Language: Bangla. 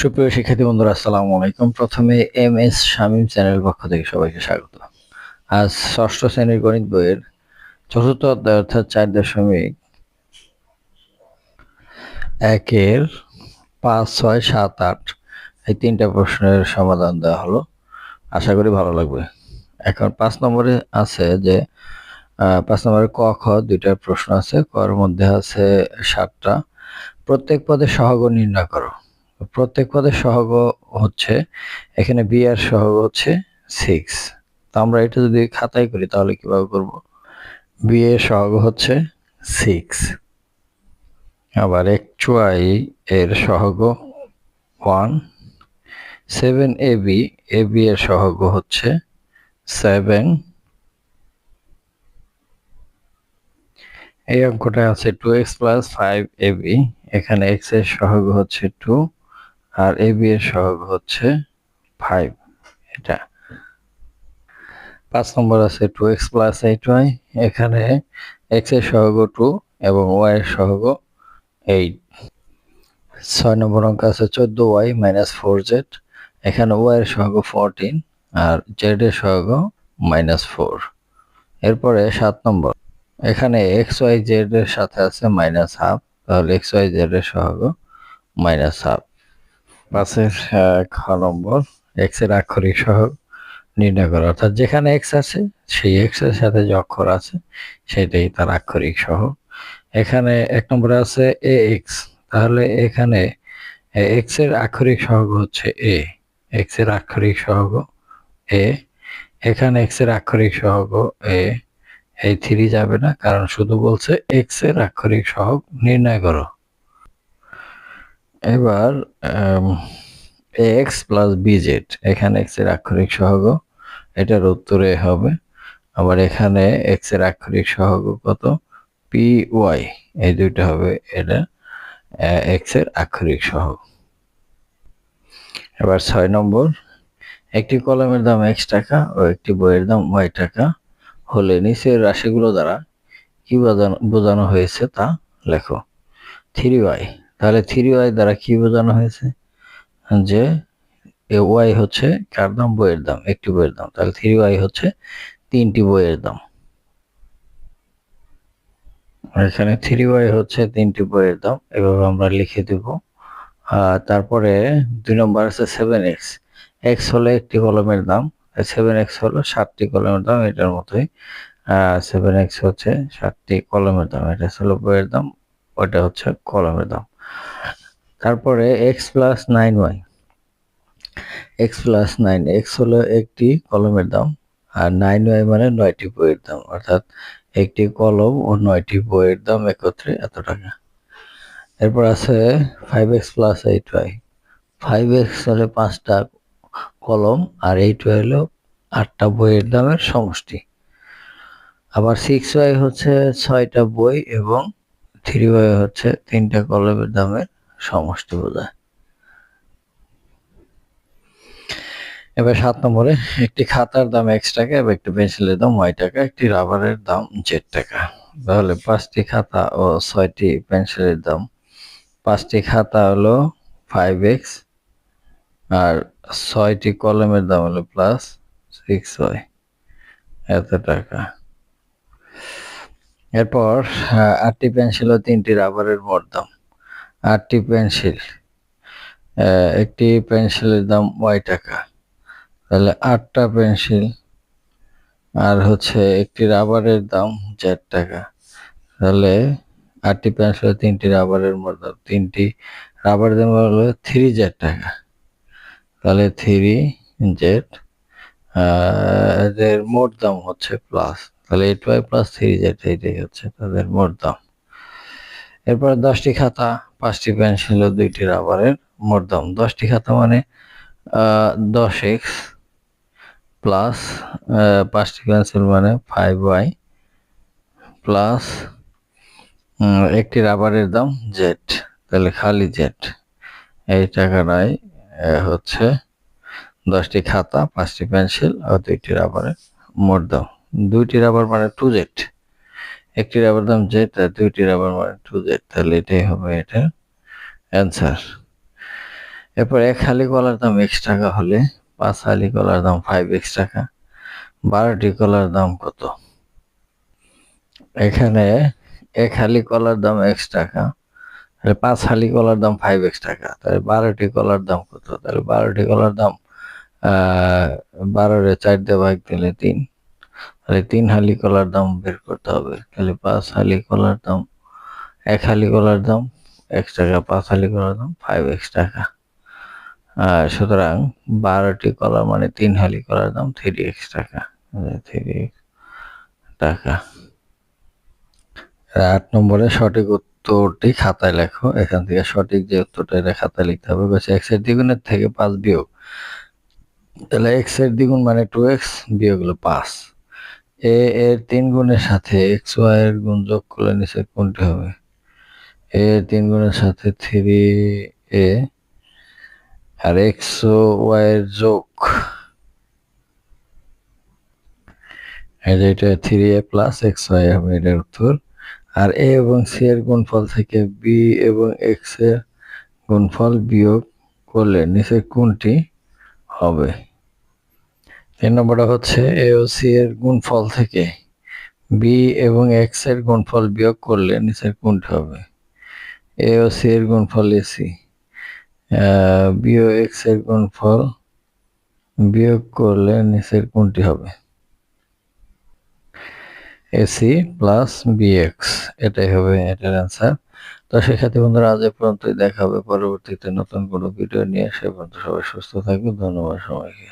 সুপ্রিয় শিক্ষার্থী বন্ধুরা, আসসালামু আলাইকুম। প্রথমে এম এস শামীম চ্যানেল পক্ষ থেকে সবাইকে স্বাগত। আজ ষষ্ঠ শ্রেণির গণিত বইয়ের চতুর্থ অধ্যায় অর্থাৎ চার দশমিক একের পাঁচ, ছয়, সাত, আট এই তিনটা প্রশ্নের সমাধান দেওয়া হলো। আশা করি ভালো লাগবে। এখন পাঁচ নম্বরে আছে যে পাঁচ নম্বরে ক, খ দুইটা প্রশ্ন আছে। কর মধ্যে আছে সাতটা। প্রত্যেক পদে সহগ নির্ণয় করো। প্রত্যেক পদের সহগ হচ্ছে, এখানে বি এর সহগ হচ্ছে সিক্স তো আমরা এটা যদি খাতায় করি, তাহলে কীভাবে করব? বি এর সহগ হচ্ছে সিক্স আবার এক্স ওয়াই এর সহগ one seven A B A B এর সহগ হচ্ছে সেভেন এই অঙ্কটা আছে two X plus five A B এখানে এক্সের সহগ হচ্ছে টু আর এ বি এর সহগ হচ্ছে ফাইভ এটা পাঁচ নম্বর আছে two X plus eight Y এখানে এক্সের সহগ টু এবং ওয়াই এর সহগ এইট ছয় নম্বর অঙ্ক আছে চোদ্দ ওয়াই মাইনাস ফোর জেড এখানে ওয়াই এর সহগ ফোরটিন আর জেড এর সহগ মাইনাস ফোর এরপরে সাত নম্বর। এখানে এক্স ওয়াই জেড এর সাথে আছে মাইনাস হাফ তাহলে এক্স ওয়াই জেড এর সহগ মাইনাস হাফ আহ, খ নম্বর এক্সের আক্ষরিক সহগ নির্ণয় করা। অর্থাৎ যেখানে এক্স আছে সেই এক্সের সাথে যে অক্ষর আছে সেটাই তার আক্ষরিক সহগ এখানে এক নম্বরে আছে এ এক্স তাহলে এখানে এক্সের আক্ষরিক সহগ হচ্ছে এ এক্সের আক্ষরিক সহগ এ এখানে এক্সের আক্ষরিক সহগ এ এই থ্রি যাবে না কারণ শুধু বলছে এক্সের আক্ষরিক সহগ নির্ণয় করো। এবার এক্স প্লাস বিজেড, এখানে এক্সের আক্ষরিক সহগ, এটার উত্তরে হবে, আবার এখানে এক্সের আক্ষরিক সহগ কত? পি ওয়াই, এই দুইটা হবে এটা এক্সের আক্ষরিক সহগ। এবার ছয় নম্বর, একটি কলমের দাম এক্স টাকা ও একটি বইয়ের দাম ওয়াই টাকা, হলে নিচের রাশিগুলো দ্বারা কি বোঝানো হয়েছে তা লেখো। থ্রি ওয়াই তাহলে থ্রি ওয়াই দ্বারা কি বোঝানো হয়েছে? যে এ ওয়াই হচ্ছে কার দাম? বইয়ের দাম, একটি বইয়ের দাম। তাহলে থ্রি ওয়াই হচ্ছে তিনটি বইয়ের দাম। এখানে থ্রি ওয়াই হচ্ছে তিনটি বইয়ের দাম, এভাবে আমরা লিখে দেব। তারপরে দুই নম্বর আছে সেভেন এক্স এক্স হলো একটি কলমের দাম সেভেন এক্স হলো সাতটি কলমের দাম, এটার মতোই। সেভেন এক্স হচ্ছে সাতটি কলমের দাম, এটা হলো বইয়ের দাম, ওটা হচ্ছে কলমের দাম। তারপরে X plus nine Y X plus nine X হলো একটি কলমের দাম আর নাইন ওয়াই মানে নয়টি বইয়ের দাম। অর্থাৎ একটি কলম ও নয়টি বইয়ের দাম একত্রে এত টাকা। এরপর আছে five X plus eight Y five X হলে পাঁচটা কলম আর এইট ওয়াই হলো আটটা বইয়ের দামের সমষ্টি। আবার সিক্স ওয়াই হচ্ছে ছয়টা বই এবং থ্রি ওয়াই হচ্ছে তিনটা কলমের দামের সমষ্টি বোঝায় এবার সাত নম্বরে, একটি খাতার দাম এক্স টাকা এবং একটি পেন্সিলের দাম ওয়াই টাকা, একটি রাবারের দাম জেড টাকা। তাহলে পাঁচটি খাতা ও ছয়টি পেন্সিলের দাম। পাঁচটি খাতা হলো ফাইভ এক্স আর ছয়টি কলমের দাম হলো প্লাস সিক্স ওয়াই এত টাকা। এরপর আটটি পেন্সিল ও তিনটি রাবারের মোট দাম। আটটি পেন্সিল। একটি পেন্সিলের দাম ওয়াই টাকা। তাহলে আটটা পেন্সিল আর হচ্ছে একটি রাবারের দাম চার টাকা। তাহলে আটটি পেন্সিল তিনটি, রাবারের দাম তিনটি, রাবারের দাম হলো থ্রি জেড টাকা। তাহলে থ্রি জেড এদের মোট দাম হচ্ছে প্লাস। তাহলে eight Y plus three Z, এইটাই হচ্ছে তাদের মোট দাম। এরপর দশটি খাতা। পাঁচটি পেন্সিল ও দুইটি রাবারের, মোট দাম দশটি খাতা মানে দশ এক্স প্লাস পাঁচটি পেন্সিল মানে ফাইভ ওয়াই প্লাস একটি রাবারের দাম জেড তাহলে খালি জেড এই টাকাটাই হচ্ছে দশটি খাতা, পাঁচটি পেন্সিল ও দুইটি রাবারের মোট দাম। দুইটি রাবার মানে টু জেড একটি রাবার দাম জেড আর দুইটি রাবার মানে টু জেড তাহলে এটাই হবে এটা অ্যান্সার এরপর এক হালি কলার দাম এক্স টাকা হলে পাঁচ হালি কলার দাম ফাইভ এক্স টাকা, বারোটি কলার দাম কত? এখানে এক হালি কলার দাম এক্স টাকা, তাহলে পাঁচ হালি কলার দাম ফাইভ এক্স টাকা, তাহলে বারোটি কলার দাম কত? তাহলে বারোটি কলার দাম বারোরে চার দিয়ে ভাগ দিলে তিন। তাহলে তিন হালি কলার দাম বের করতে হবে। তাহলে পাঁচ হালি কলার দাম, এক হালি কলার দাম এক্স টাকা, পাঁচ হালি কলার দাম ফাইভ এক্স টাকা। আর সুতরাং বারোটি কলার মানে তিন হালি কলার দাম থ্রি এক্স টাকা। থ্রি এক্স টাকা। আট নম্বরে সঠিক উত্তরটি খাতায় লেখো। এখান থেকে সঠিক যে উত্তরটা এটা খাতায় লিখতে হবে। বলছে এক্সের দ্বিগুণের থেকে পাঁচ বিয়োগ। তাহলে এক্সের দ্বিগুণ মানে টু এক্স বিয়োগ হলো পাঁচ। এ এর তিন গুণের সাথে এক্স ওয়াই এর গুণ যোগ করলে নিচে কোনটি হবে? এ এর তিন গুণের সাথে থ্রি এ, আর এক্স ওয়াই এর যোগ। এটা three A plus X Y হবে, এটার উত্তর। আর এ এবং সি এর গুণফল থেকে বি এবং এক্সের গুণফল বিয়োগ করলে নিচে কোনটি হবে? তিন নম্বরটা হচ্ছে এ ও সি এর গুণফল থেকে বি এবং এক্সের গুণফল বিয়োগ করলে নিচের কোনটি হবে? এ ও সি এর গুণফল এসি বি ও এক্সের গুণফল বিয়োগ করলে নিচের কোনটি হবে? এসি প্লাস বিএক্স এটাই হবে এটার অ্যান্সার তো সেক্ষেত্রে বন্ধুরা, আজ এ পর্যন্তই। দেখা হবে পরবর্তীতে নতুন কোনো ভিডিও নিয়ে। সে পর্যন্ত সবাই সুস্থ থাকবে ধন্যবাদ সবাইকে।